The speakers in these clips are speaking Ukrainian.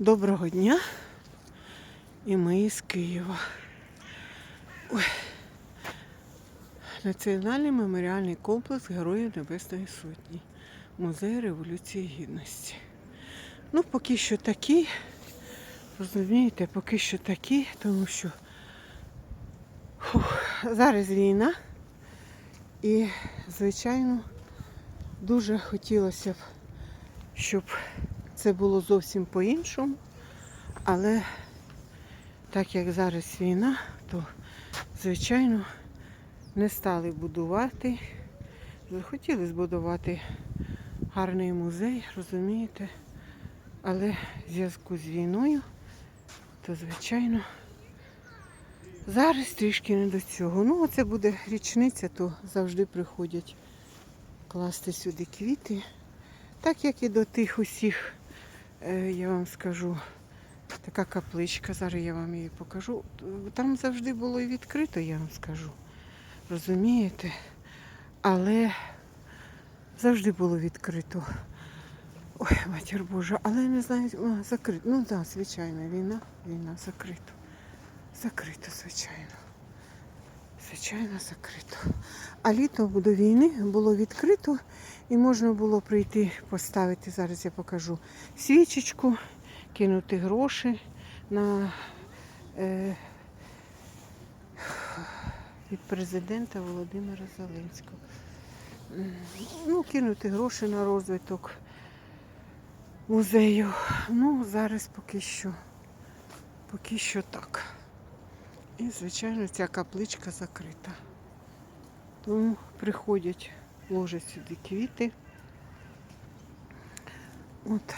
Доброго дня. І ми із Києва. Ой. Національний меморіальний комплекс Героїв Небесної Сотні. Музей Революції Гідності. Ну, поки що такий. Розумієте, поки що такий, тому що фух, зараз війна. І, звичайно, дуже хотілося б, щоб це було зовсім по-іншому. Але так як зараз війна, то, звичайно, не стали будувати. Захотіли збудувати гарний музей, розумієте? Але в зв'язку з війною, то, звичайно, зараз трішки не до цього. Ну, оце буде річниця, то завжди приходять класти сюди квіти. Так як і до тих усіх, я вам скажу, така капличка, зараз я вам її покажу. Там завжди було і відкрито, я вам скажу. Розумієте? Але завжди було відкрито. Ой, матір Божа, але не знаю, закрито. Ну так, да, звичайно, війна, війна, закрито. Закрито, звичайно. Звичайно, закрито. А літом до війни було відкрито і можна було прийти поставити, зараз я покажу свічечку, кинути гроші на е, від президента Володимира Зеленського. Ну, кинути гроші на розвиток музею. Ну, зараз поки що, поки що так. І, звичайно, ця капличка закрита. Тому приходять, ложать сюди квіти. От.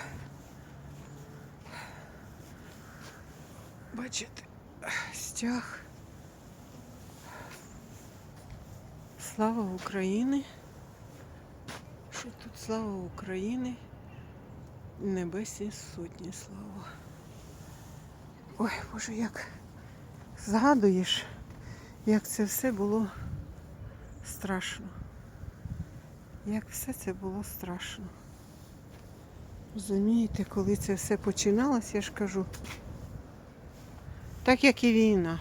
Бачите, стяг. Слава України. Що тут слава України? Небесній сотні слава. Ой, Боже, як згадуєш, як це все було страшно. Як все це було страшно. Розумієте, коли це все починалось, я ж кажу, так як і війна.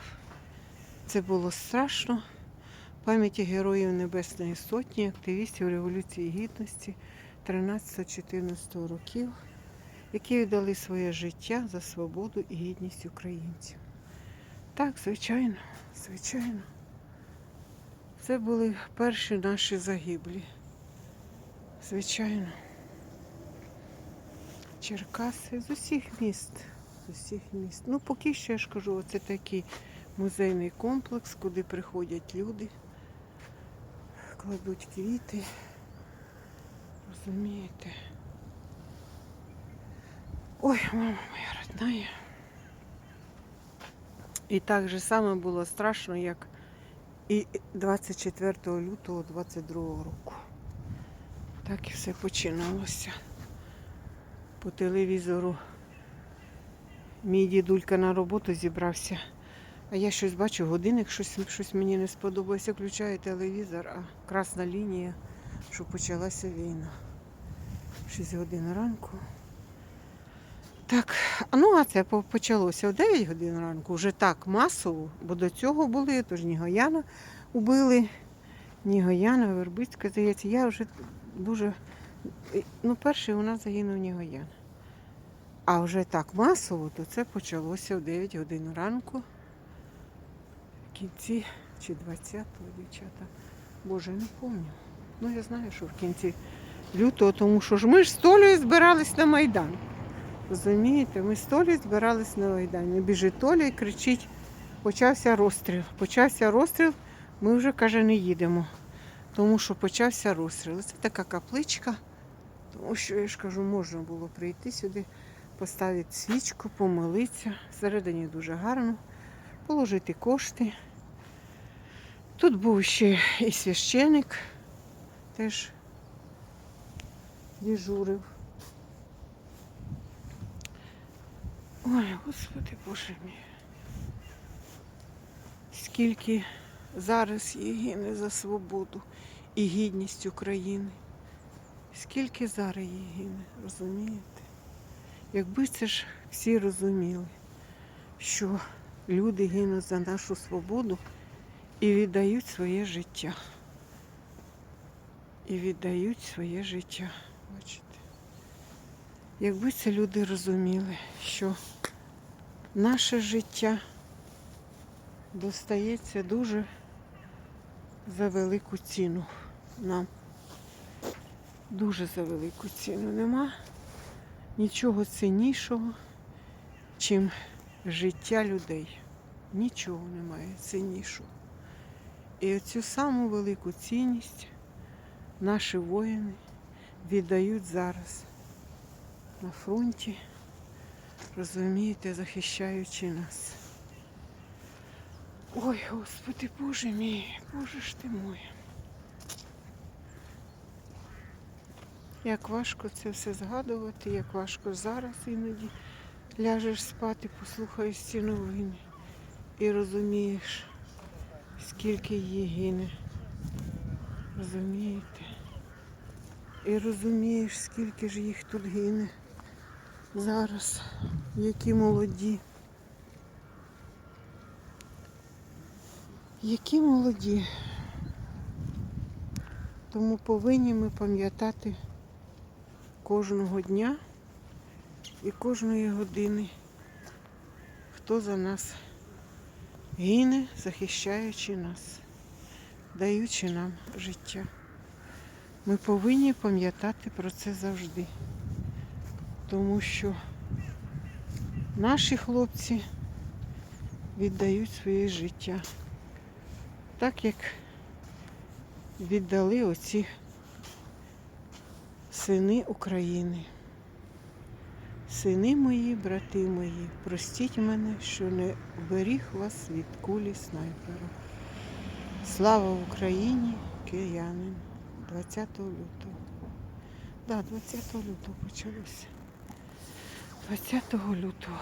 Це було страшно. Пам'яті Героїв Небесної Сотні, активістів Революції Гідності 13-14 років, які віддали своє життя за свободу і гідність українців. Так, звичайно, звичайно. Це були перші наші загиблі. Звичайно. Черкаси з усіх міст. З усіх міст. Ну, поки що я ж кажу, оце такий музейний комплекс, куди приходять люди, кладуть квіти. Розумієте? Ой, мама моя родная. І так же саме було страшно, як і 24 лютого 22 року. Так і все починалося. По телевізору мій дідулька на роботу зібрався. А я щось бачу, годинник, щось, щось мені не сподобалося. Включаю телевізор, а красна лінія, що почалася війна. 6 годин ранку. Так, ну а це почалося о 9 годин ранку, вже так масово, бо до цього були, тож Нігояна убили, Нігояна, Вербицька, здається, я вже дуже. Ну, перший у нас загинув Нігоян. А вже так масово, то це почалося в 9 годин ранку. В кінці чи 20-го, дівчата. Боже, не пам'ятаю. Ну, я знаю, що в кінці лютого, тому що ж ми ж з Толею збирались на Майдан. Розумієте, ми з Толею збирались на Майдан. Біжить Толя і кричить, почався розстріл. Почався розстріл, ми вже, каже, не їдемо. Тому що почався розстріл. Це така капличка, тому що, я ж кажу, можна було прийти сюди, поставити свічку, помолитися. Всередині дуже гарно, положити кошти. Тут був ще і священик, теж дежурив. Ой, Господи Боже мій. Скільки зараз є гине за свободу і гідність України. Скільки зараз її гине, розумієте? Якби це ж всі розуміли, що люди гинуть за нашу свободу і віддають своє життя. І віддають своє життя. Бачите? Якби це люди розуміли, що наше життя достається дуже за велику ціну нам. Дуже за велику ціну. Нема нічого ціннішого, чим життя людей. Нічого немає ціннішого. І оцю саму велику цінність наші воїни віддають зараз на фронті, розумієте, захищаючи нас. Ой, Господи, Боже мій, Боже ж ти мой. Як важко це все згадувати, як важко зараз іноді ляжеш спати, послухаєш ці новини і розумієш, скільки її гине. Розумієте? І розумієш, скільки ж їх тут гине зараз, які молоді. Які молоді. Тому повинні ми пам'ятати кожного дня і кожної години, хто за нас гине, захищаючи нас, даючи нам життя. Ми повинні пам'ятати про це завжди, тому що наші хлопці віддають своє життя, так як віддали оці сини України. Сини мої, брати мої, простіть мене, що не вберіг вас від кулі снайпера. Слава Україні, киянин, 20 лютого. Да, 20 лютого почалося. 20 лютого.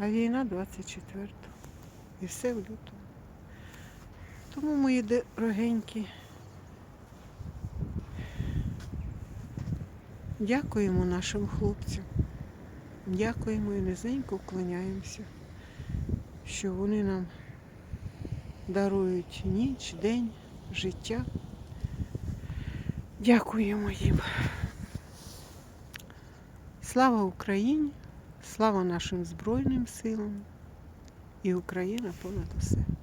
А війна 24. І все в лютому. Тому, мої дорогенькі, дякуємо нашим хлопцям. Дякуємо і низенько вклоняємося, що вони нам дарують ніч, день, життя. Дякуємо їм. Слава Україні, слава нашим Збройним силам і Україна понад усе.